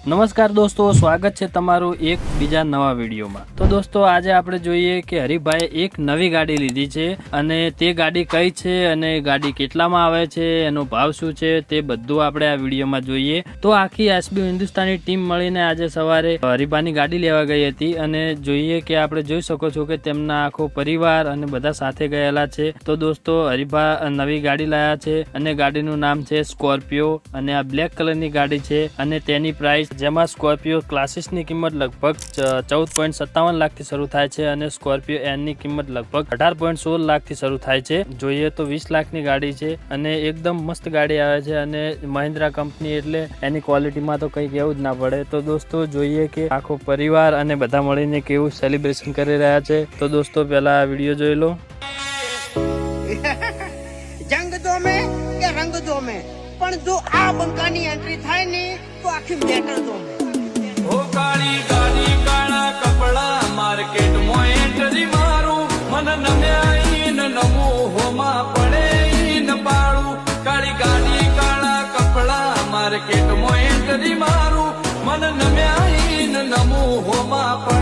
નમસ્કાર દોસ્તો, સ્વાગત છે તમારું એક બીજા નવા વિડીયોમાં. તો દોસ્તો, આજે આપણે જોઈએ કે હરિભાઈ એક નવી ગાડી લીધી છે અને તે ગાડી કઈ છે અને ગાડી કેટલામાં આવે છે, એનો ભાવ શું છે, તે બધું આપણે આ વિડીયોમાં જોઈએ. તો આખી એસબી હિન્દુસ્તાની ટીમ મળીને આજે સવારે હરિભાની ગાડી લેવા ગઈ હતી અને જોઈએ કે આપણે જોઈ શકો છો કે તેમના આખો પરિવાર અને બધા સાથે ગયેલા છે. તો દોસ્તો હરિભા નવી ગાડી લાયા છે અને ગાડીનું નામ છે સ્કોર્પિયો અને આ બ્લેક કલરની ગાડી છે અને તેની પ્રાઇસ જેમાં સ્કોર્પિયો ક્લાસિસની કિંમત લગભગ ચૌદ પોઈન્ટ સત્તાવન લાખથી શરૂ થાય છે અને સ્કોર્પિયો એનની કિંમત લગભગ અઢાર પોઈન્ટ સોળ લાખથી શરૂ થાય છે. જોઈએ તો વીસ લાખની ગાડી છે અને એકદમ મસ્ત ગાડી આવે છે અને મહિન્દ્રા કંપની એટલે એની ક્વોલિટીમાં તો કંઈ કહેવું જ ના પડે. તો દોસ્તો, જોઈએ કે આખો પરિવાર અને બધા મળીને કેવું સેલિબ્રેશન કરી રહ્યા છે. તો દોસ્તો, પહેલા આ વીડિયો જોઈ લો. જંગ દો કે રંગ દો પણ જો આ બંકાની એન્ટ્રી થાય ને, તો આખી મેટર જો મેં કાળી કાળા કપડા માર્કેટમાં એન્ટ્રી મારું. મન નમ્યા ઈન નમું હોમાં પડે ઈન પાડું. કાળી ગાડી, કાળા કપડા માર્કેટમાં એન્ટ્રી મારું. મન નમ્યા ઈન નમું હોમાં પડે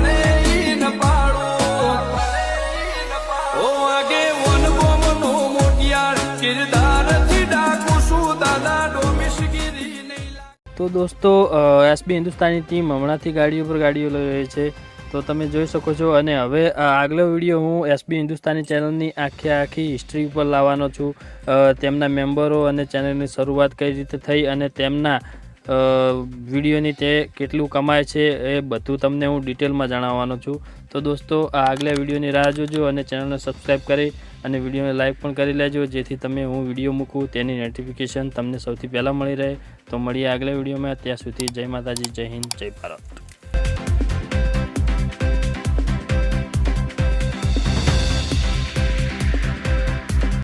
તો દોસ્તો એસબી હિન્દુસ્તાની ટીમ હમણાંથી ગાડીઓ પર ગાડીઓ લઈ રહી છે. તો તમે જોઈ શકો છો અને હવે આગલો વીડિયો હું એસબી હિન્દુસ્તાની ચેનલની આખી આખી હિસ્ટ્રી ઉપર લાવવાનો છું. તેમના મેમ્બરો અને ચેનલની શરૂઆત કઈ રીતે થઈ અને તેમના વિડીયોની તે કેટલું કમાય છે એ બધું તમને હું ડિટેલમાં જણાવવાનો છું. તો દોસ્તો, આ આગલા વિડીયોની રાહ જોજો અને ચેનલને સબસ્ક્રાઈબ કરી અને વિડીયોને લાઈક પણ કરી લેજો, જેથી તમે હું વીડિયો મૂકું તેની નોટિફિકેશન તમને સૌથી પહેલાં મળી રહે. તો મળીએ આગલા વિડીયોમાં, ત્યાં સુધી જય માતાજી, જય હિન્દ, જય ભારત.